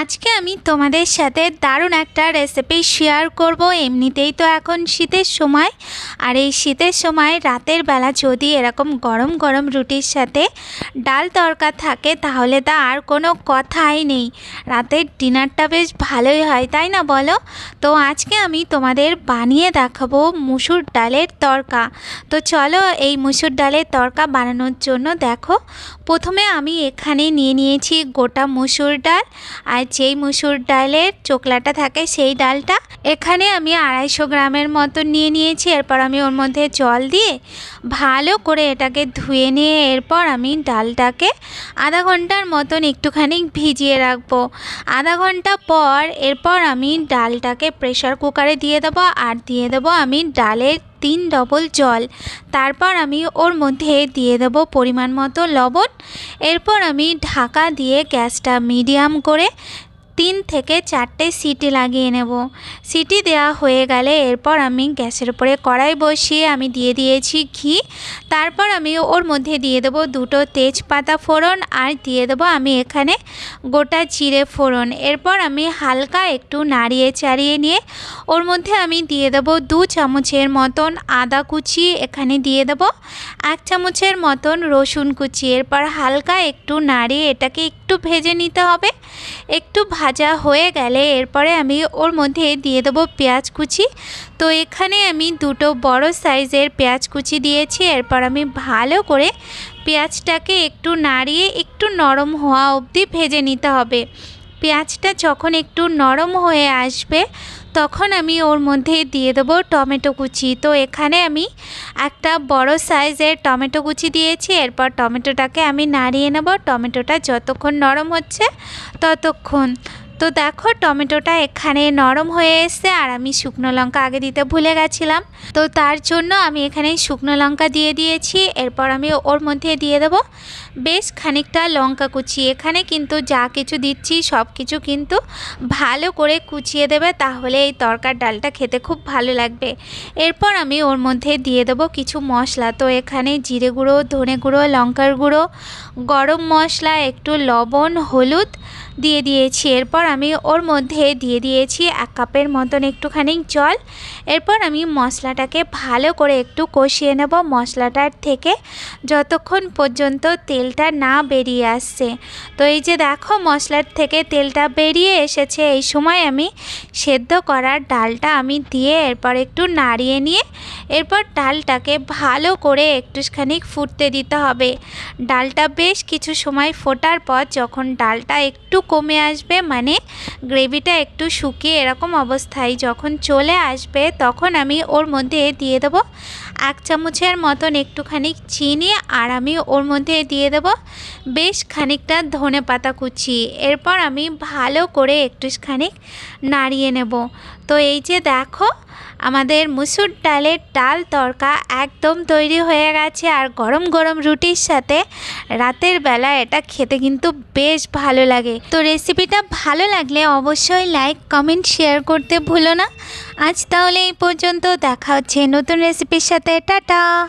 আজকে আমি তোমাদের সাথে দারুণ একটা রেসিপি শেয়ার করব। এমনিতেই তো এখন শীতের সময়। আর এই শীতের সময় রাতের বেলা যদি এরকম গরম গরম রুটির সাথে ডাল তরকা থাকে, তাহলে তা আর কোনো কথাই নেই। রাতের ডিনারটা বেশ ভালোই হয়, তাই না বলো? তো আজকে আমি তোমাদের বানিয়ে দেখাবো মুসুর ডালের তরকা। তো চলো এই মুসুর ডালের তরকা বানানোর জন্য দেখো। প্রথমে আমি এখানে নিয়ে নিয়েছি গোটা মুসুর ডাল। আর যেই মুসুর ডালের চোকলাটা থাকে সেই ডালটা এখানে আমি আড়াইশো গ্রামের মতো নিয়ে নিয়েছি। এরপর আমি ওর মধ্যে জল দিয়ে ভালো করে এটাকে ধুয়ে নিয়ে এরপর আমি ডালটাকে আধা ঘণ্টার মতন একটুখানি ভিজিয়ে রাখব। আধা ঘণ্টা পর এরপর আমি ডালটাকে প্রেশার কুকারে দিয়ে দেবো আর দিয়ে দেবো আমি ডালের তিন ডবল জল। তারপর আমি ওর মধ্যে দিয়ে দেব পরিমাণ মতো লবণ। এরপর আমি ঢাকা দিয়ে গ্যাসটা মিডিয়াম করে তিন থেকে চারটে সিটি লাগিয়ে নেব। সিটি দেওয়া হয়ে গেলে এরপর আমি গ্যাসের উপরে কড়াই বসিয়ে আমি দিয়ে দিয়েছি ঘি। তারপর আমি ওর মধ্যে দিয়ে দেবো দুটো তেজপাতা ফোড়ন আর দিয়ে দেবো আমি এখানে গোটা জিরে ফোড়ন। এরপর আমি হালকা একটু নাড়িয়ে চাড়িয়ে নিয়ে ওর মধ্যে আমি দিয়ে দেবো দু চামচের মতন আদা কুচি, এখানে দিয়ে দেবো এক চামচের মতন রসুন কুচি। এরপর হালকা একটু নাড়িয়ে এটাকে একটু ভেজে নিতে হবে। একটু ভাজা হয়ে গেলে এরপরে আমি ওর মধ্যে দিয়ে দেবো পেঁয়াজ কুচি। তো এখানে আমি দুটো বড় সাইজের পেঁয়াজ কুচি দিয়েছি। এরপর আমি ভালো করে পেঁয়াজটাকে একটু নাড়িয়ে একটু নরম হওয়া অবধি ভেজে নিতে হবে। পেঁয়াজটা যখন একটু নরম হয়ে আসবে তখন আমি ওর মধ্যে দিয়ে দেবো টমেটো কুচি। তো এখানে আমি একটা বড় সাইজের টমেটো কুচি দিয়েছি। এরপর টমেটোটাকে আমি নাড়িয়ে নেব। টমেটোটা যতক্ষণ নরম হচ্ছে ততক্ষণ। তো দেখো টমেটোটা এখানে নরম হয়ে এসছে আর আমি শুকনো লঙ্কা আগে দিতে ভুলে গেছিলাম। তো তার জন্য আমি এখানে শুকনো লঙ্কা দিয়ে দিয়েছি। এরপর আমি ওর মধ্যে দিয়ে দেবো বেশ খানিকটা লঙ্কা কুচি। এখানে কিন্তু যা কিছু দিচ্ছি সব কিছু কিন্তু ভালো করে কুচিয়ে দেবে তাহলে এই তরকার ডালটা খেতে খুব ভালো লাগবে। এরপর আমি ওর মধ্যে দিয়ে দেবো কিছু মশলা। তো এখানে জিরে গুঁড়ো, ধনে গুঁড়ো, লঙ্কার গুঁড়ো, গরম মশলা, একটু লবণ, হলুদ দিয়ে দিয়েছি। এরপর আমি ওর মধ্যে দিয়ে দিয়েছি এক কাপের মতন একটুখানি জল। এরপর আমি মশলাটাকে ভালো করে একটু কষিয়ে নেব মশলাটার থেকে যতক্ষণ পর্যন্ত তেলটা না বেরিয়ে আসছে। তো এই যে দেখো মশলার থেকে তেলটা বেরিয়ে এসেছে, এই সময় আমি সেদ্ধ করার ডালটা আমি দিয়ে এরপর একটু নাড়িয়ে নিয়ে এরপর ডালটাকে ভালো করে একটুখানি ফুটতে দিতে হবে। ডালটা বেশ কিছু সময় ফোটার পর যখন ডালটা একটু কমে আসবে মানে গ্রেভিটা একটু শুকিয়ে এরকম অবস্থায় যখন চলে আসবে, তখন আমি ওর মধ্যে দিয়ে দেবো এক চামচের মতন একটুখানি চিনি আর আমি ওর মধ্যে দিয়ে দেবো বেশ খানিকটা ধনে পাতা কুচি। এরপর আমি ভালো করে একটুখানি নাড়িয়ে নেব। তো এই যে দেখো আমাদের মুসুর ডালের ডাল তরকা একদম তৈরি হয়ে গেছে আর গরম গরম রুটির সাথে রাতের বেলা এটা খেতে কিন্তু বেশ ভালো লাগে। তো রেসিপিটা ভালো লাগলে অবশ্যই লাইক, কমেন্ট, শেয়ার করতে ভুলো না। আজ তাহলে এই পর্যন্ত দেখা হচ্ছে নতুন রেসিপির সাথে। টাটা!